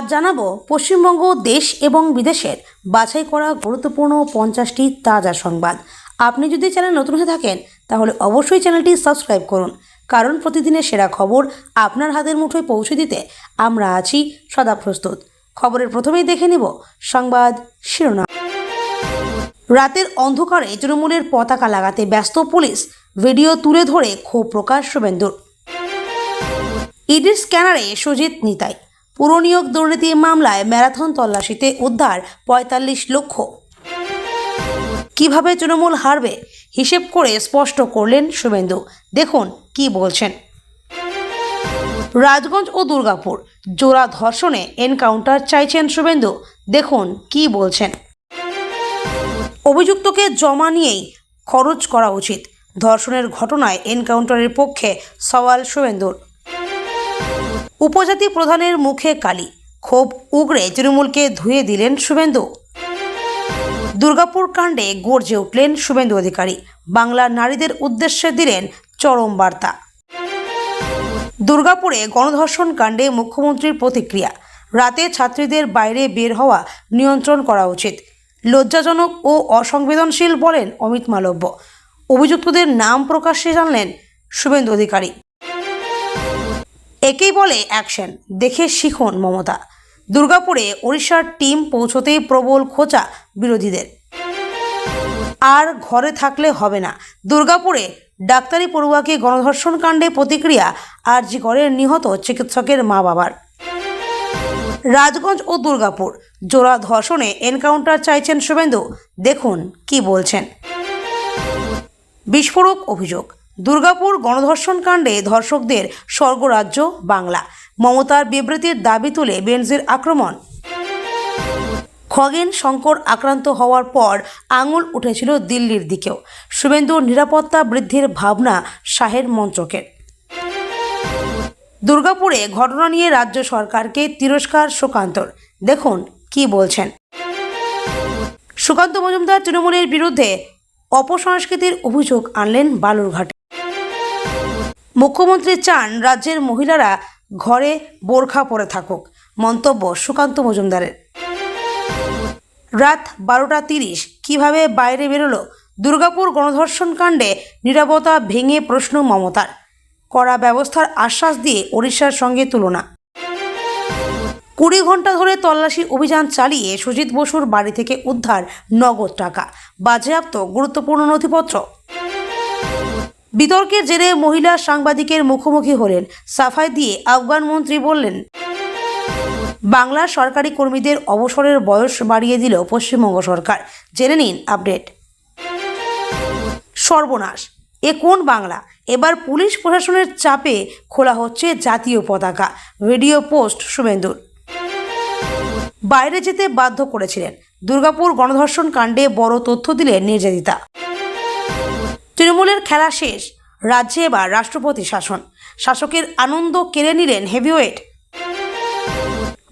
আজ জানাব পশ্চিমবঙ্গ, দেশ এবং বিদেশের বাছাই করা গুরুত্বপূর্ণ পঞ্চাশটি তাজা সংবাদ। আপনি যদি চ্যানেল নতুন হয়ে থাকেন, তাহলে অবশ্যই চ্যানেলটি সাবস্ক্রাইব করুন। কারণ প্রতিদিনের সেরা খবর আপনার হাতের মুঠোয় পৌঁছে দিতে আমরা আছি সদা প্রস্তুত। খবরের প্রথমেই দেখে নেব সংবাদ শিরোনাম। রাতের অন্ধকারে তৃণমূলের পতাকা লাগাতে ব্যস্ত পুলিশ, ভিডিও তুলে ধরে ক্ষোভ প্রকাশ শুভেন্দুর। ইডির স্ক্যানারে সুজিত নিতাই। পুরনিয়োগ দুর্নীতি মামলায় ম্যারাথন তল্লাশিতে উদ্ধার পঁয়তাল্লিশ লক্ষ। কীভাবে তৃণমূল হারবে? হিসেব করে স্পষ্ট করলেন শুভেন্দু। দেখুন কি বলছেন। রাজগঞ্জ ও দুর্গাপুর জোড়া ধর্ষণে এনকাউন্টার চাইছেন শুভেন্দু। দেখুন কি বলছেন। অভিযুক্তকে জমা নিয়েই খরচ করা উচিত। ধর্ষণের ঘটনায় এনকাউন্টারের পক্ষে সওয়াল শুভেন্দুর। উপজাতি প্রধানের মুখে কালি, ক্ষোভ উগড়ে তৃণমূলকে ধুয়ে দিলেন শুভেন্দু। দুর্গাপুর কাণ্ডে গর্জে উঠলেন শুভেন্দু অধিকারী বাংলার নারীদের উদ্দেশ্যে দিলেন চরম বার্তা। দুর্গাপুরে গণধর্ষণ কাণ্ডে মুখ্যমন্ত্রীর প্রতিক্রিয়া, রাতে ছাত্রীদের বাইরে বের হওয়া নিয়ন্ত্রণ করা উচিত, লজ্জাজনক ও অসংবেদনশীল বলেন অমিত মালব্য। অভিযুক্তদের নাম প্রকাশ্যে জানলেন শুভেন্দু অধিকারী। একেই বলে অ্যাকশন। দেখে শিখুন মমতা। দুর্গাপুরে ওড়িশার টিম পৌঁছতেই প্রবল খোঁচা বিরোধীদের। আর ঘরে থাকলে হবে না। দুর্গাপুরে ডাক্তারি পড়ুয়াকে গণধর্ষণ কাণ্ডে প্রতিক্রিয়া আর জি করে নিহত চিকিৎসকের মা বাবার রাজগঞ্জ ও দুর্গাপুর। জোড়া ধর্ষণে এনকাউন্টার চাইছেন শুভেন্দু। দেখুন কি বলছেন। বিস্ফোরক অভিযোগ। দুর্গাপুর গণধর্ষণ কাণ্ডে ধর্ষকদের স্বর্গরাজ্য বাংলা। মমতার বিবৃতির দাবি তুলে বেনজির আক্রমণ। খগেন শঙ্কর আক্রান্ত হওয়ার পর আঙুল উঠেছিল দিল্লির দিকেও। শুভেন্দুর নিরাপত্তা বৃদ্ধির ভাবনা শাহের মন্ত্রকের দুর্গাপুরে ঘটনা নিয়ে রাজ্য সরকারকে তিরস্কার সুকান্তর। দেখুন কি বলছেন। সুকান্ত মজুমদার তৃণমূলের বিরুদ্ধে অপসংস্কৃতির অভিযোগ আনলেন বালুরঘাটে। মুখ্যমন্ত্রী চান রাজ্যের মহিলারা ঘরে বোরখা পরে থাকুক। মন্তব্য সুকান্ত মজুমদারের। রাত বারোটা তিরিশ, কীভাবে বাইরে বেরোলো? দুর্গাপুর গণধর্ষণ কাণ্ডে নিরাপত্তা ভেঙে প্রশ্ন মমতার। কড়া ব্যবস্থার আশ্বাস দিয়ে ওড়িশার সঙ্গে তুলনা। কুড়ি ঘণ্টা ধরে তল্লাশি অভিযান চালিয়ে সুজিত বসুর বাড়ি থেকে উদ্ধার নগদ টাকা। বাজেয়াপ্ত গুরুত্বপূর্ণ নথিপত্র। বিতর্কের জেরে মহিলা সাংবাদিকের মুখোমুখি হলেন। সাফাই দিয়ে আফগান মন্ত্রী বললেন, বাংলার সরকারি কর্মীদের অবসরের বয়স বাড়িয়ে দিল পশ্চিমবঙ্গ সরকার। জেনে নিন আপডেট। সর্বনাশ, এ কোন বাংলা? এবার পুলিশ প্রশাসনের চাপে খোলা হচ্ছে জাতীয় পতাকা। ভিডিও পোস্ট শুভেন্দুর। বাইরে যেতে বাধ্য করেছিলেন। দুর্গাপুর গণধর্ষণ কাণ্ডে বড় তথ্য দিলেন নির্যাতিতা। তৃণমূলের খেলা শেষ, রাজ্যে এবার রাষ্ট্রপতি শাসন। শাসকের আনন্দ কেড়ে নিলেন হেভিওয়েট।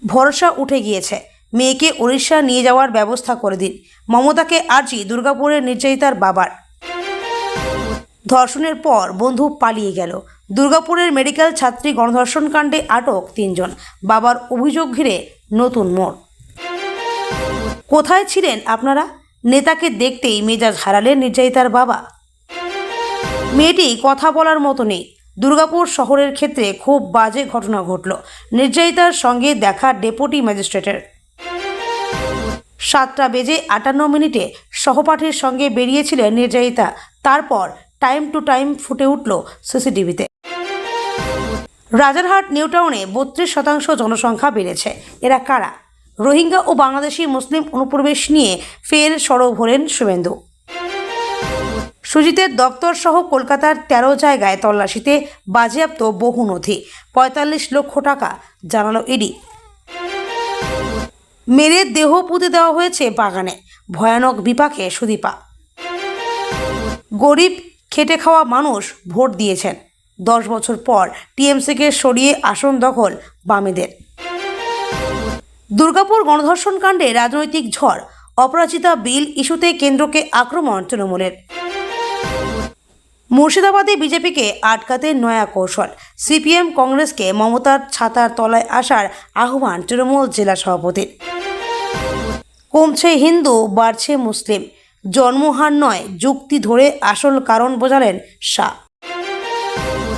ভরসা উঠে গিয়েছে। মেয়েকে উড়িষ্যা নিয়ে যাওয়ার ব্যবস্থা করে দিন। মমতাকে আর্জি দুর্গাপুরের নির্যাতিতার বাবার। ধর্ষণের পর বন্ধু পালিয়ে গেল। দুর্গাপুরের মেডিকেল ছাত্রী গণধর্ষণ কাণ্ডে আটক তিনজন। বাবার অভিযোগ ঘিরে নতুন মোড়। কোথায় ছিলেন আপনারা? নেতাকে দেখতেই মেজাজ হারালেন নির্যাতিতার বাবা। মেয়েটি কথা বলার মতো নেই। দুর্গাপুর শহরের ক্ষেত্রে খুব বাজে ঘটনা ঘটল। নির্যাতিতার সঙ্গে দেখা ডেপুটি ম্যাজিস্ট্রেটের। সাতটা বেজে আটান্ন মিনিটে সহপাঠীর সঙ্গে বেরিয়েছিলেন নির্যাতিতা। তারপর টাইম টু টাইম ফুটে উঠল সিসিটিভিতে। রাজারহাট নিউটাউনে বত্রিশ শতাংশ জনসংখ্যা বেড়েছে। এরা কারা? রোহিঙ্গা ও বাংলাদেশি মুসলিম অনুপ্রবেশ নিয়ে ফের সরব হলেন শুভেন্দু। সুজিতের দপ্তর সহ কলকাতার তেরো জায়গায় তল্লাশিতে বাজেয়াপ্ত বহু নথি। পঁয়তাল্লিশ লক্ষ টাকা, জানালো ইডি। মেরে দেহ পুঁতে দেওয়া হয়েছে বাগানে। ভয়ানক বিপাকে সুদীপা। গরিব, খেটে খাওয়া মানুষ ভোট দিয়েছেন। দশ বছর পর টিএমসিকে সরিয়ে আসন দখল বামেদের। দুর্গাপুর গণধর্ষণ কাণ্ডে রাজনৈতিক ঝড়। অপরাজিতা বিল ইস্যুতে কেন্দ্রকে আক্রমণ তৃণমূলের। মুর্শিদাবাদে বিজেপিকে আটকাতে নয়া কৌশল। সিপিএম কংগ্রেসকে মমতার ছাতার তলায় আসার আহ্বান তৃণমূল জেলা সভাপতির। কমছে হিন্দু, বাড়ছে মুসলিম। জন্মহার নয়, যুক্তি ধরে আসল কারণ বোঝালেন শাহ।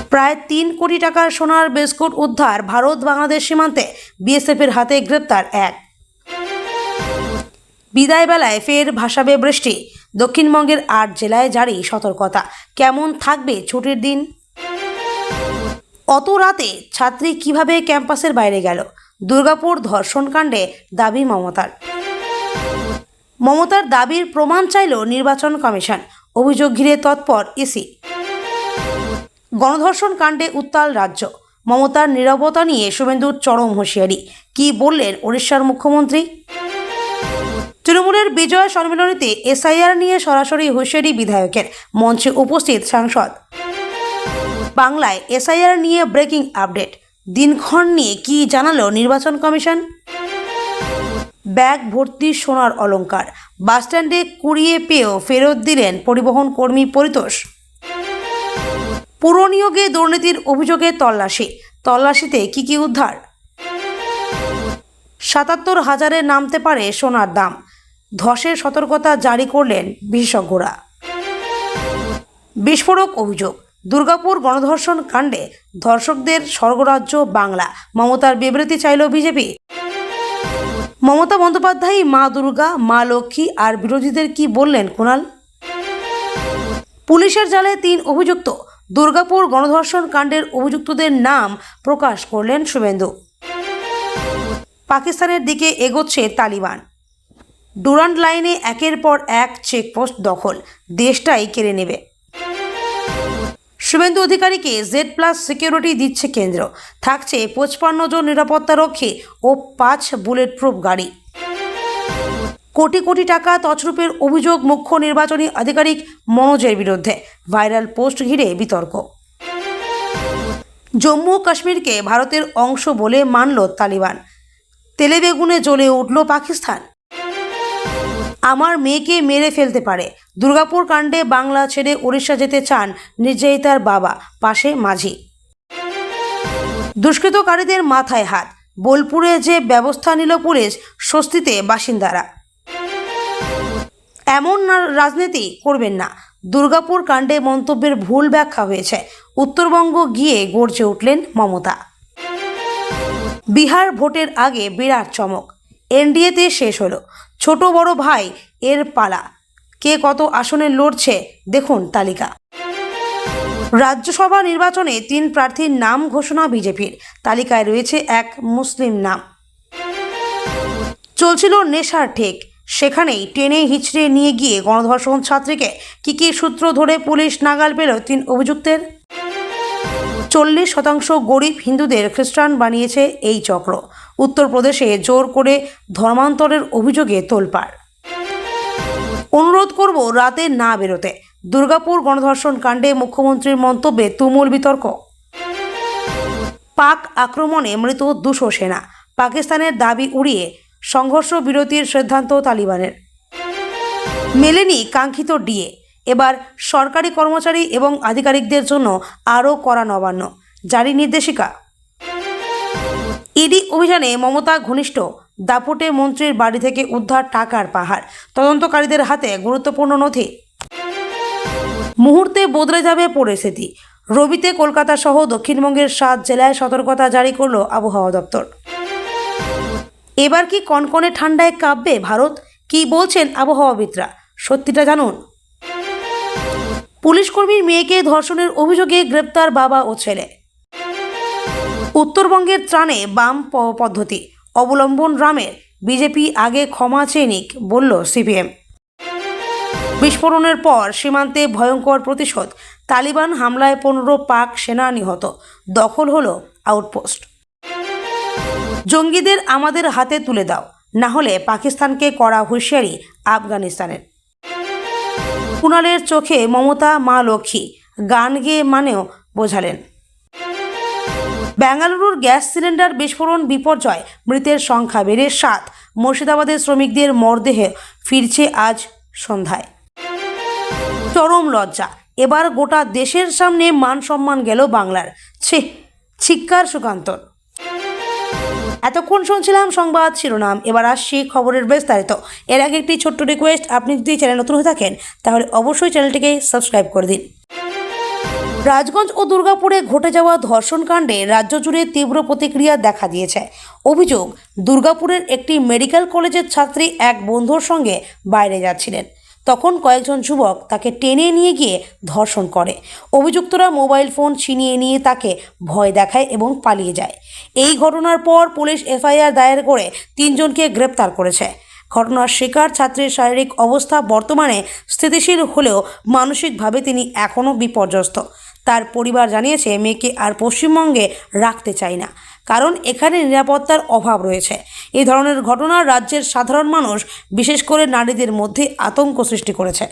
প্রায় তিন কোটি টাকার সোনার বিস্কুট উদ্ধার ভারত বাংলাদেশ সীমান্তে বিএসএফের হাতে গ্রেপ্তার এক। বিদায় বেলায় ফের ভাসাবে বৃষ্টি। দক্ষিণবঙ্গের আট জেলায় জারি সতর্কতা। কেমন থাকবে ছুটির দিন? অত রাতে ছাত্রী কীভাবে ক্যাম্পাসের বাইরে গেল? দুর্গাপুর ধর্ষণকাণ্ডে দাবি মমতার। মমতার দাবির প্রমাণ চাইল নির্বাচন কমিশন। অভিযোগ ঘিরে তৎপর ইসি। গণধর্ষণ কাণ্ডে উত্তাল রাজ্য। মমতার নিরবতা নিয়ে শুভেন্দুর চরম হুঁশিয়ারি। কি বললেন ওড়িশার মুখ্যমন্ত্রী? তৃণমূলের বিজয় সম্মেলনীতে এসআইআর নিয়ে সরাসরি হুঁশিয়ারি বিধায়কের মঞ্চে উপস্থিত সাংসদ। বাংলায় এসআইআর নিয়ে ব্রেকিং আপডেট। দিনক্ষণ নিয়ে কি জানালো নির্বাচন কমিশন? ব্যাগ ভর্তি সোনার অলংকার। বাসস্ট্যান্ডে কুড়িয়ে পেয়েও ফেরত দিলেন পরিবহন কর্মী পরিতোষ। পুরনিয়োগে দুর্নীতির অভিযোগে তল্লাশি। তল্লাশিতে কি কি উদ্ধার? সাতাত্তর হাজারে নামতে পারে সোনার দাম। ধসের সতর্কতা জারি করলেন বিশেষজ্ঞরা। বিস্ফোরক অভিযোগ, দুর্গাপুর গণধর্ষণ কাণ্ডে ধর্ষকদের স্বর্গরাজ্য বাংলা। মমতার বিবৃতি চাইল বিজেপি। মমতা বন্দ্যোপাধ্যায়, মা দুর্গা, মা লক্ষ্মী আর বিরোধীদের কি বললেন কুণাল? পুলিশের জালে তিন অভিযুক্ত, দুর্গাপুর গণধর্ষণ কাণ্ডের অভিযুক্তদের নাম প্রকাশ করলেন শুভেন্দু। পাকিস্তানের দিকে এগোচ্ছে তালিবান। ডুরান্ড লাইনে একের পর এক চেকপোস্ট দখল, দেশটাই কেড়ে নেবে। শুভেন্দু অধিকারীকে জেড প্লাস সিকিউরিটি দিচ্ছে কেন্দ্র। থাকছে পঁচপান্ন জন নিরাপত্তারক্ষী ও পাঁচ বুলেট প্রুফ গাড়ি। কোটি কোটি টাকা তছরূপের অভিযোগ মুখ্য নির্বাচনী আধিকারিক মনোজের বিরুদ্ধে, ভাইরাল পোস্ট ঘিরে বিতর্ক। জম্মু কাশ্মীরকে ভারতের অংশ বলে মানল তালিবান। তেলেবেগুনে জ্বলে উঠল পাকিস্তান। আমার মেয়েকে মেরে ফেলতে পারে। দুর্গাপুর কাণ্ডে বাংলা ছেড়ে উড়িষ্যা যেতে চান নির্যাতিতার বাবা, পাশে মাঝি। দুষ্কৃতকারীদের মাথায় হাত। বোলপুরে যে ব্যবস্থা নিল পুলিশ, স্বস্তিতে বাসিন্দারা। এমন রাজনীতি করবেন না। দুর্গাপুর কাণ্ডে মন্তব্যের ভুল ব্যাখ্যা হয়েছে। উত্তরবঙ্গ গিয়ে গর্জে উঠলেন মমতা। বিহার ভোটের আগে বিরাট চমক। এনডিএতে শেষ হলো। ছোট বড় ভাই এর পালা। কে কত আসনে লড়ছে দেখুন তালিকা। রাজ্যসভা নির্বাচনে তিন প্রার্থীর নাম ঘোষণা বিজেপির। তালিকায় রয়েছে এক মুসলিম নাম। চলছিল নেশার ঠেক। সেখানেই টেনে হিচড়ে নিয়ে গিয়ে গণধর্ষণ ছাত্রীকে কি কি সূত্র ধরে পুলিশ নাগাল পেল তিন অভিযুক্তের? চল্লিশ শতাংশ গরিব হিন্দুদের খ্রিস্টান বানিয়েছে এই চক্র। উত্তরপ্রদেশে জোর করে ধর্মান্তরের অভিযোগে তোলপাড়। অনুরোধ করব রাতে না বেরোতে। দুর্গাপুর গণধর্ষণ কাণ্ডে মুখ্যমন্ত্রীর মন্তব্যে তুমুল বিতর্ক। পাক আক্রমণে মৃত দুশো সেনা। পাকিস্তানের দাবি উড়িয়ে সংঘর্ষ বিরতির সিদ্ধান্ত তালিবানের। মেলেনি কাঙ্ক্ষিত ডিএ। এবার সরকারি কর্মচারী এবং আধিকারিকদের জন্য আরও কড়া নবান্ন। জারি নির্দেশিকা। ইডি অভিযানে মমতা ঘনিষ্ঠ। দাপটে মন্ত্রীর বাড়ি থেকে উদ্ধার টাকার পাহাড়। তদন্তকারীদের হাতে গুরুত্বপূর্ণ নথি। মুহূর্তে বদলে যাবে পরিস্থিতি। রবিতে কলকাতা সহ দক্ষিণবঙ্গের সাত জেলায় সতর্কতা জারি করল আবহাওয়া দপ্তর। এবার কি কনকনে ঠান্ডায় কাঁপবে ভারত? কি বলছেন আবহাওয়াবিদরা? সত্যিটা জানুন। পুলিশ কর্মীর মেয়েকে ধর্ষণের অভিযোগে গ্রেপ্তার বাবা ও ছেলে। উত্তরবঙ্গের ত্রাণে বাম পদ্ধতি। অবলম্বন রামের বিজেপি আগে ক্ষমা চেয়ে নিক, বলল সিপিএম। বিস্ফোরণের পর সীমান্তে ভয়ঙ্কর প্রতিশোধ। তালিবান হামলায় পনেরো পাক সেনা নিহত। দখল হল আউটপোস্ট। জঙ্গিদের আমাদের হাতে তুলে দাও। না হলে পাকিস্তানকে করা হুঁশিয়ারি আফগানিস্তানের। কুণালের চোখে মমতা, মা লক্ষ্মী। গান গেয়ে মানেও বোঝালেন। বেঙ্গালুরুর গ্যাস সিলিন্ডার বিস্ফোরণ, বিপর্যয়, মৃতের সংখ্যা বেড়ে সাত। মুর্শিদাবাদের শ্রমিকদের মরদেহে ফিরছে আজ সন্ধ্যায়। চরম লজ্জা। এবার গোটা দেশের সামনে মান সম্মান গেল বাংলার। ছি, ছিক্কার সুকান্তর। এতক্ষণ শুনছিলাম সংবাদ শিরোনাম, এবার আসছি খবরের বিস্তারিত। এর আগে একটি ছোট্ট রিকোয়েস্ট আপনি যদি চ্যানেল নতুন হয়ে থাকেন, তাহলে অবশ্যই চ্যানেলটিকে সাবস্ক্রাইব করে দিন। রাজগঞ্জ ও দুর্গাপুরে ঘটে যাওয়া ধর্ষণ কাণ্ডে রাজ্য জুড়ে তীব্র প্রতিক্রিয়া দেখা দিয়েছে। অভিযোগ, দুর্গাপুরের একটি মেডিকেল কলেজের ছাত্রী এক বন্ধুর সঙ্গে বাইরে যাচ্ছিলেন। তখন কয়েকজন যুবক তাকে টেনে নিয়ে গিয়ে ধর্ষণ করে। অভিযুক্তরা মোবাইল ফোন ছিনিয়ে নিয়ে তাকে ভয় দেখায় এবং পালিয়ে যায়। এই ঘটনার পর পুলিশ এফআইআর দায়ের করে তিনজনকে গ্রেপ্তার করেছে। ঘটনার শিকার ছাত্রীর শারীরিক অবস্থা বর্তমানে স্থিতিশীল হলেও মানসিকভাবে তিনি এখনও বিপর্যস্ত। তার পরিবার জানিয়েছে, মেয়েকে আর পশ্চিমবঙ্গে রাখতে চায় না। কারণ এখানে নিরাপত্তার অভাব রয়েছে। এই ধরনের ঘটনা রাজ্যের সাধারণ মানুষ, বিশেষ করে নারীদের মধ্যে আতঙ্ক সৃষ্টি করেছে।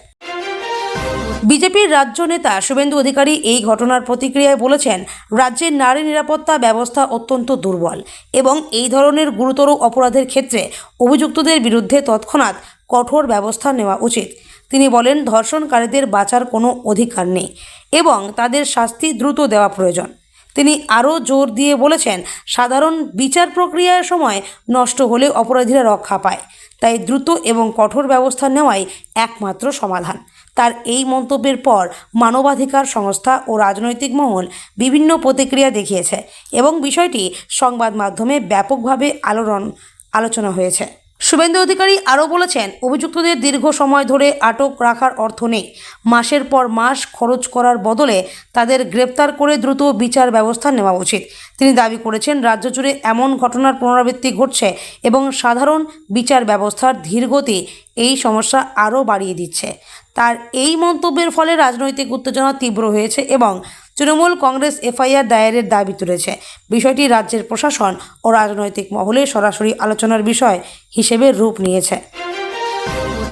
বিজেপির রাজ্য নেতা শুভেন্দু অধিকারী এই ঘটনার প্রতিক্রিয়ায় বলেছেন, রাজ্যের নারী নিরাপত্তা ব্যবস্থা অত্যন্ত দুর্বল এবং এই ধরনের গুরুতর অপরাধের ক্ষেত্রে অভিযুক্তদের বিরুদ্ধে তৎক্ষণাৎ কঠোর ব্যবস্থা নেওয়া উচিত। তিনি বলেন, ধর্ষণকারীদের বাঁচার কোনো অধিকার নেই এবং তাদের শাস্তি দ্রুত দেওয়া প্রয়োজন। তিনি আরও জোর দিয়ে বলেছেন, সাধারণ বিচার প্রক্রিয়ার সময় নষ্ট হলে অপরাধীরা রক্ষা পায়। তাই দ্রুত এবং কঠোর ব্যবস্থা নেওয়াই একমাত্র সমাধান। তার এই মন্তব্যের পর মানবাধিকার সংস্থা ও রাজনৈতিক মহল বিভিন্ন প্রতিক্রিয়া দেখিয়েছে এবং বিষয়টি সংবাদ মাধ্যমে ব্যাপকভাবে আলোড়ন, আলোচনা হয়েছে। শুভেন্দু অধিকারী আরও বলেছেন, অভিযুক্তদের দীর্ঘ সময় ধরে আটক রাখার অর্থ নেই। মাসের পর মাস খরচ করার বদলে তাদের গ্রেপ্তার করে দ্রুত বিচার ব্যবস্থা নেওয়া উচিত। তিনি দাবি করেছেন, রাজ্য জুড়ে এমন ঘটনার পুনরাবৃত্তি ঘটছে এবং সাধারণ বিচার ব্যবস্থার ধীরগতি এই সমস্যা আরও বাড়িয়ে দিচ্ছে। তার এই মন্তব্যের ফলে রাজনৈতিক উত্তেজনা তীব্র হয়েছে এবং তৃণমূল কংগ্রেস এফআইআর দায়েরের দাবি তুলেছে। বিষয়টি রাজ্যের প্রশাসন ও রাজনৈতিক মহলে সরাসরি আলোচনার বিষয় হিসেবে রূপ নিয়েছে।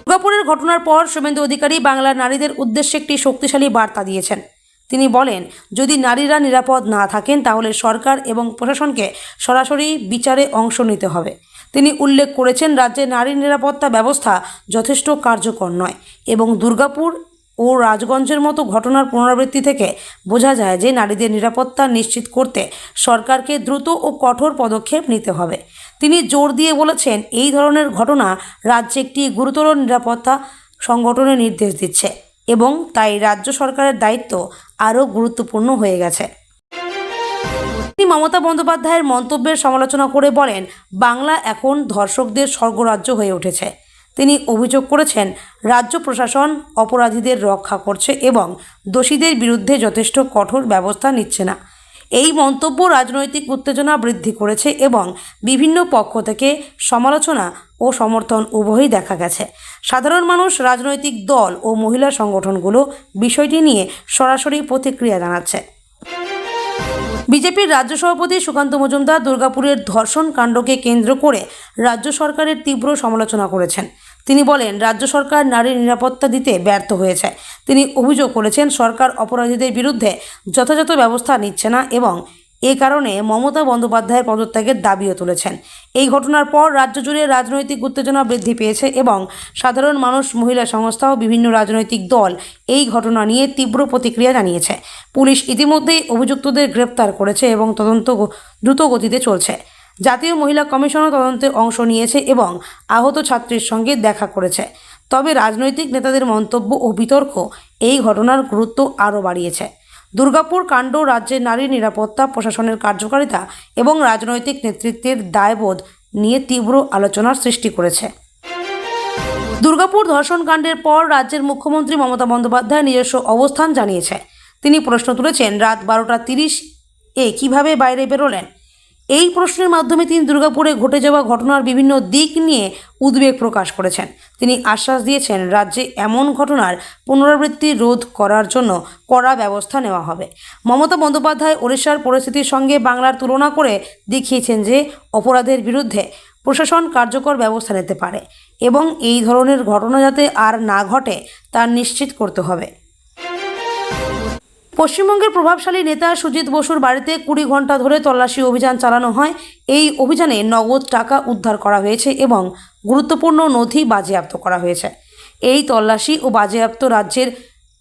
দুর্গাপুরের ঘটনার পর শুভেন্দু অধিকারী বাংলার নারীদের উদ্দেশ্যে একটি শক্তিশালী বার্তা দিয়েছেন। তিনি বলেন, যদি নারীরা নিরাপদ না থাকেন তাহলে সরকার এবং প্রশাসনকে সরাসরি বিচারে অংশ নিতে হবে। তিনি উল্লেখ করেছেন, রাজ্যে নারী নিরাপত্তা ব্যবস্থা যথেষ্ট কার্যকর নয় এবং দুর্গাপুর ও রাজগঞ্জের মতো ঘটনার পুনরাবৃত্তি থেকে বোঝা যায় যে নারীদের নিরাপত্তা নিশ্চিত করতে সরকারকে দ্রুত ও কঠোর পদক্ষেপ নিতে হবে। তিনি জোর দিয়ে বলেছেন, এই ধরনের ঘটনা রাজ্যে একটি গুরুতর নিরাপত্তা সংগঠনের নির্দেশ দিচ্ছে এবং তাই রাজ্য সরকারের দায়িত্ব আরও গুরুত্বপূর্ণ হয়ে গেছে। তিনি মমতা বন্দ্যোপাধ্যায়ের মন্তব্যের সমালোচনা করে বলেন, বাংলা এখন ধর্ষকদের স্বর্গরাজ্য হয়ে উঠেছে। তিনি অভিযোগ করেছেন, রাজ্য প্রশাসন অপরাধীদের রক্ষা করছে এবং দোষীদের বিরুদ্ধে যথেষ্ট কঠোর ব্যবস্থা নিচ্ছে না। এই মন্তব্য রাজনৈতিক উত্তেজনা বৃদ্ধি করেছে এবং বিভিন্ন পক্ষ থেকে সমালোচনা ও সমর্থন উভয়ই দেখা গেছে। সাধারণ মানুষ, রাজনৈতিক দল ও মহিলা সংগঠনগুলো বিষয়টি নিয়ে সরাসরি প্রতিক্রিয়া জানাচ্ছে। বিজেপির রাজ্য সভাপতি সুকান্ত মজুমদার দুর্গাপুরের ধর্ষণ কাণ্ডকে কেন্দ্র করে রাজ্য সরকারের তীব্র সমালোচনা করেছেন। তিনি বলেন, রাজ্য সরকার নারীর নিরাপত্তা দিতে ব্যর্থ হয়েছে। তিনি অভিযোগ করেছেন, সরকার অপরাধীদের বিরুদ্ধে যথাযথ ব্যবস্থা নিচ্ছে না এবং এ কারণে মমতা বন্দ্যোপাধ্যায়ের পদত্যাগের দাবিও তুলেছেন। এই ঘটনার পর রাজ্য জুড়ে রাজনৈতিক উত্তেজনা বৃদ্ধি পেয়েছে এবং সাধারণ মানুষ, মহিলা সংস্থা ও বিভিন্ন রাজনৈতিক দল এই ঘটনা নিয়ে তীব্র প্রতিক্রিয়া জানিয়েছে। পুলিশ ইতিমধ্যেই অভিযুক্তদের গ্রেপ্তার করেছে এবং তদন্ত দ্রুত গতিতে চলছে। জাতীয় মহিলা কমিশনও তদন্তে অংশ নিয়েছে এবং আহত ছাত্রীর সঙ্গে দেখা করেছে। তবে রাজনৈতিক নেতাদের মন্তব্য ও বিতর্ক এই ঘটনার গুরুত্ব আরও বাড়িয়েছে। দুর্গাপুর কাণ্ড রাজ্যের নারী নিরাপত্তা প্রশাসনের কার্যকারিতা এবং রাজনৈতিক নেতৃত্বের দায়বোধ নিয়ে তীব্র আলোচনার সৃষ্টি করেছে। দুর্গাপুর ধর্ষণ কাণ্ডের পর রাজ্যের মুখ্যমন্ত্রী মমতা বন্দ্যোপাধ্যায় নিজস্ব অবস্থান জানিয়েছে। তিনি প্রশ্ন তুলেছেন, রাত বারোটা তিরিশ এ কীভাবে বাইরে বেরোলেন? এই প্রশ্নের মাধ্যমে তিনি দুর্গাপুরে ঘটে যাওয়া ঘটনার বিভিন্ন দিক নিয়ে উদ্বেগ প্রকাশ করেছেন। তিনি আশ্বাস দিয়েছেন, রাজ্যে এমন ঘটনার পুনরাবৃত্তি রোধ করার জন্য কড়া ব্যবস্থা নেওয়া হবে। মমতা বন্দ্যোপাধ্যায় ওড়িশার পরিস্থিতির সঙ্গে বাংলার তুলনা করে দেখিয়েছেন যে অপরাধের বিরুদ্ধে প্রশাসন কার্যকর ব্যবস্থা নিতে পারে এবং এই ধরনের ঘটনা যাতে আর না ঘটে তা নিশ্চিত করতে হবে। পশ্চিমবঙ্গের প্রভাবশালী নেতা সুজিত বসুর বাড়িতে কুড়ি ঘণ্টা ধরে তল্লাশি অভিযান চালানো হয়। এই অভিযানে নগদ টাকা উদ্ধার করা হয়েছে এবং গুরুত্বপূর্ণ নথি বাজেয়াপ্ত করা হয়েছে। এই তল্লাশি ও বাজেয়াপ্ত রাজ্যের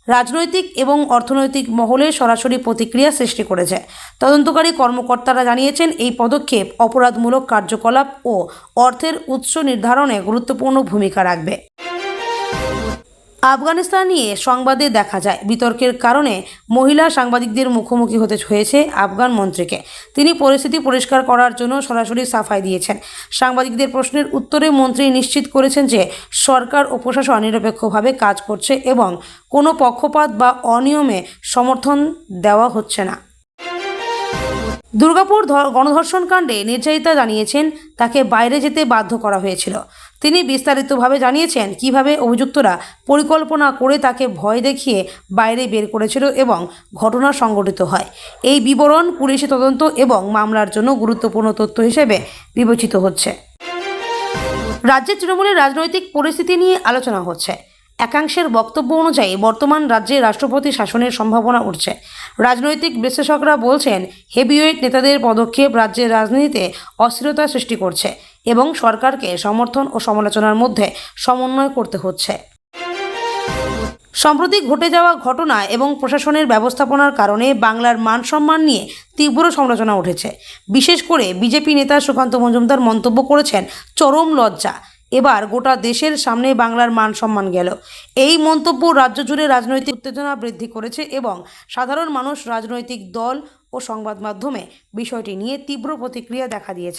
রাজনৈতিক এবং অর্থনৈতিক মহলে সরাসরি প্রতিক্রিয়া সৃষ্টি করেছে। তদন্তকারী কর্মকর্তারা জানিয়েছেন, এই পদক্ষেপ অপরাধমূলক কার্যকলাপ ও অর্থের উৎস নির্ধারণে গুরুত্বপূর্ণ ভূমিকা রাখবে। আফগানিস্তান নিয়ে সংবাদে দেখা যায়, বিতর্কের কারণে মহিলা সাংবাদিকদের মুখোমুখি হতে হয়েছে আফগান মন্ত্রীকে। তিনি পরিস্থিতি পরিষ্কার করার জন্য সরাসরি সাফাই দিয়েছেন। সাংবাদিকদের প্রশ্নের উত্তরে মন্ত্রী নিশ্চিত করেছেন যে, সরকার ও প্রশাসন নিরপেক্ষভাবে কাজ করছে এবং কোনো পক্ষপাত বা অনিয়মে সমর্থন দেওয়া হচ্ছে না। দুর্গাপুর গণধর্ষণ কাণ্ডে নির্যাতিতা জানিয়েছেন, তাকে বাইরে যেতে বাধ্য করা হয়েছিল। তিনি বিস্তারিতভাবে জানিয়েছেন কীভাবে অভিযুক্তরা পরিকল্পনা করে তাকে ভয় দেখিয়ে বাইরে বের করেছিল এবং ঘটনা সংঘটিত হয়। এই বিবরণ পুলিশি তদন্ত এবং মামলার জন্য গুরুত্বপূর্ণ তথ্য হিসেবে বিবেচিত হচ্ছে। রাজ্যের তৃণমূলের রাজনৈতিক পরিস্থিতি নিয়ে আলোচনা হচ্ছে। একাংশের বক্তব্য অনুযায়ী বর্তমান রাজ্যে রাষ্ট্রপতি শাসনের সম্ভাবনা উঠছে। রাজনৈতিক বিশ্লেষকরা বলছেন হেভিওয়েট নেতাদের পদক্ষেপ রাজ্যের রাজনীতিতে অস্থিরতা সৃষ্টি করছে এবং সরকারকে সমর্থন ও সমালোচনার মধ্যে সমন্বয় করতে হচ্ছে। সম্প্রতি ঘটে যাওয়া ঘটনা এবং প্রশাসনের ব্যবস্থাপনার কারণে বাংলার মান সম্মান নিয়ে তীব্র সমালোচনা উঠেছে। বিশেষ করে বিজেপি নেতা সুকান্ত মজুমদার মন্তব্য করেছেন, চরম লজ্জা। এবার গোটা দেশের সামনে বাংলার মান সম্মান গেল। এই মন্তব্য রাজ্য জুড়ে রাজনৈতিক উত্তেজনা বৃদ্ধি করেছে এবং সাধারণ মানুষ, রাজনৈতিক দল ও সংবাদ মাধ্যমে বিষয়টি নিয়ে তীব্র প্রতিক্রিয়া দেখা দিয়েছে।